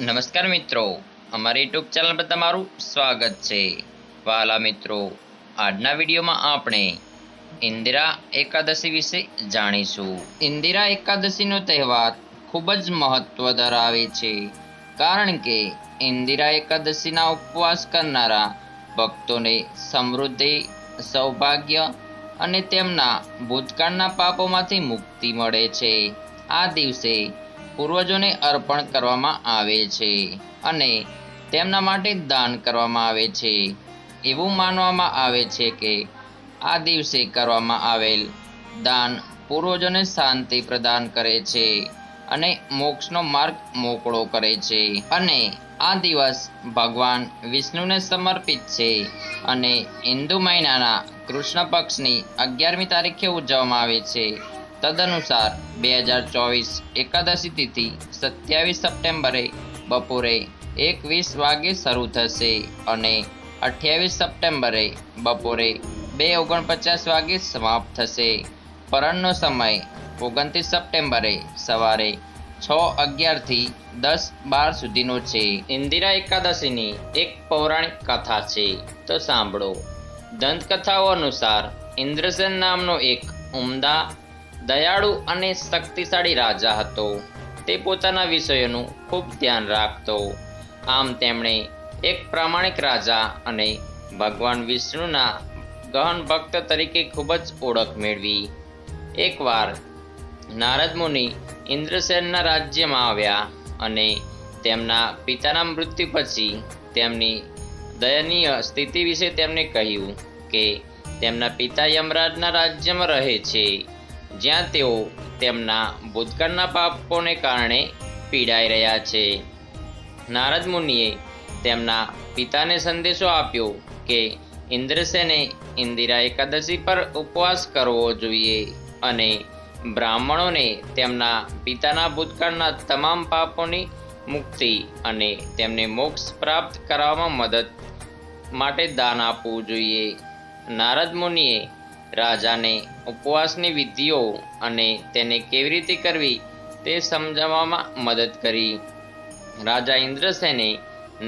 નમસ્કાર મિત્રો. અમારી યુટ્યુબ ચેનલ પર તમારું સ્વાગત છે. વાલા મિત્રો, આજના વિડીયોમાં આપણે ઇન્દિરા એકાદશી વિશે જાણીશું. ઇન્દિરા એકાદશીનો તહેવાર ખૂબ જ મહત્વ ધરાવે છે. કારણ કે ઇન્દિરા એકાદશીના ઉપવાસ કરનારા ભક્તોને સમૃદ્ધિ, સૌભાગ્ય અને તેમના ભૂતકાળના પાપોમાંથી મુક્તિ મળે છે. આ દિવસે પૂર્વજોને અર્પણ કરવામાં આવે છે અને તેમના માટે દાન કરવામાં આવે છે. એવું માનવામાં આવે છે કે આ દિવસે કરવામાં આવેલ દાન પૂર્વજોને શાંતિ પ્રદાન કરે છે અને મોક્ષનો માર્ગ મોકળો કરે છે અને આ દિવસ ભગવાન વિષ્ણુને સમર્પિત છે અને હિન્દુ મહિનાના કૃષ્ણ પક્ષની અગિયારમી તારીખે ઉજવવામાં આવે છે. તદનુસાર બે હજાર ચોવીસ એકાદશી તિથિ સત્યાવીસ સપ્ટેમ્બરે બપોરે એકવીસ વાગે શરૂ થશે અને અઠ્યાવીસ સપ્ટેમ્બરે બપોરે બે ઓગણપચાસ વાગે સમાપ્ત થશે. પરણનો સમય ઓગણત્રીસ સપ્ટેમ્બરે સવારે છ અગિયારથી દસ બાર સુધીનો છે. ઇન્દિરા એકાદશીની એક પૌરાણિક કથા છે. તો સાંભળો. દંતકથાઓ અનુસાર ઇન્દ્રસેન નામનો એક ઉમદા દયાળુ અને શક્તિશાળી રાજા હતો. તે પોતાના વિષયોનું ખૂબ ધ્યાન રાખતો. આમ તેમણે એક પ્રામાણિક રાજા અને ભગવાન વિષ્ણુના ગહન ભક્ત તરીકે ખૂબ જ ઓળખ મેળવી. એકવાર નારદ મુનિ ઇન્દ્રસેનના રાજ્યમાં આવ્યા અને તેમના પિતાના મૃત્યુ પછી તેમની દયનીય સ્થિતિ વિશે તેમને કહ્યું કે તેમના પિતા યમરાજના રાજ્યમાં રહે છે. જ્યાં તેઓ તેમના ભૂતકાળના પાપોને કારણે પીડાઈ રહ્યા છે. નારદ મુનિએ તેમના પિતાને સંદેશો આપ્યો કે ઇન્દ્રસેને ઇન્દિરા એકાદશી પર ઉપવાસ કરવો જોઈએ અને બ્રાહ્મણોને તેમના પિતાના ભૂતકાળના તમામ પાપોની મુક્તિ અને તેમને મોક્ષ પ્રાપ્ત કરવામાં મદદ માટે દાન આપવું જોઈએ. નારદ મુનિએ રાજાને ઉપવાસની વિધિઓ અને તેને કેવી રીતે કરવી તે સમજાવવામાં મદદ કરી. રાજા ઇન્દ્રસેને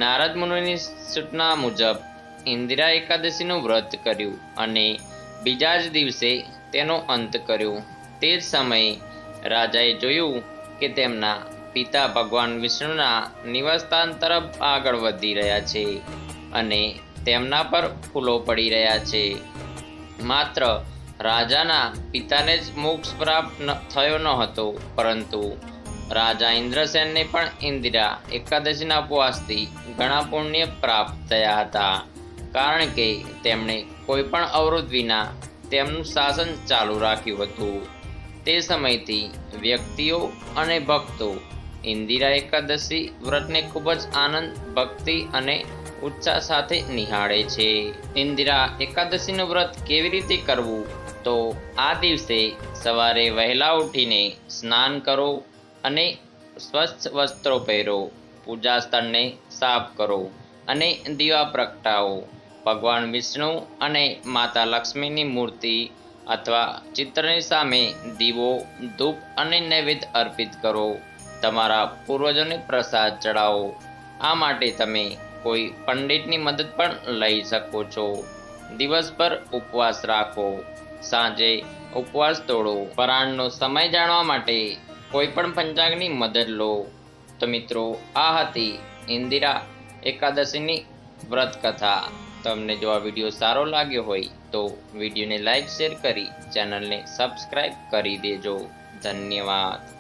નારદ મુનિની સૂચના મુજબ ઇન્દિરા એકાદશીનું વ્રત કર્યું અને બીજા જ દિવસે તેનો અંત કર્યો. તે જ સમયે રાજાએ જોયું કે તેમના પિતા ભગવાન વિષ્ણુના નિવાસસ્થાન તરફ આગળ વધી રહ્યા છે અને તેમના પર ફૂલો પડી રહ્યા છે. માત્ર રાજાના પિતાને જ મોક્ષ પ્રાપ્ત થયો ન હતો, પરંતુ રાજા ઇન્દ્રસેનને પણ ઇન્દિરા એકાદશીના ઉપવાસથી ઘણા પુણ્ય પ્રાપ્ત થયા હતા. કારણ કે તેમણે કોઈ પણ અવરોધ વિના તેમનું શાસન ચાલુ રાખ્યું હતું. તે સમયથી વ્યક્તિઓ અને ભક્તો ઇન્દિરા એકાદશી વ્રતને ખૂબ જ આનંદ, ભક્તિ અને ઉત્સાહ સાથે નિહાળે છે. ઇન્દિરા એકાદશીનું વ્રત કેવી રીતે કરવું? તો આ દિવસે સવારે વહેલા ઉઠીને સ્નાન કરો અને સ્વચ્છ વસ્ત્રો પહેરો. પૂજા સ્થળને સાફ કરો અને દીવા પ્રગટાવો. ભગવાન વિષ્ણુ અને માતા લક્ષ્મીની મૂર્તિ અથવા ચિત્રની સામે દીવો, ધૂપ અને નૈવેદ્ય અર્પિત કરો. તમારા પૂર્વજોને પ્રસાદ ચડાવો આ માટે તમે કોઈ પંડિતની મદદ પણ લઈ શકો છો. દિવસભર ઉપવાસ રાખો. સાંજે ઉપવાસ તોડો. પરાણનો સમય જાણવા માટે કોઈ પણ પંચાંગની મદદ લો. તો મિત્રો, આ હતી ઇન્દિરા એકાદશીની વ્રત કથા તમને જો આ વીડિયો સારો લાગ્યો હોય તો વિડીયોને લાઈક, શેર કરી ચેનલને સબસ્ક્રાઈબ કરી દેજો. ધન્યવાદ.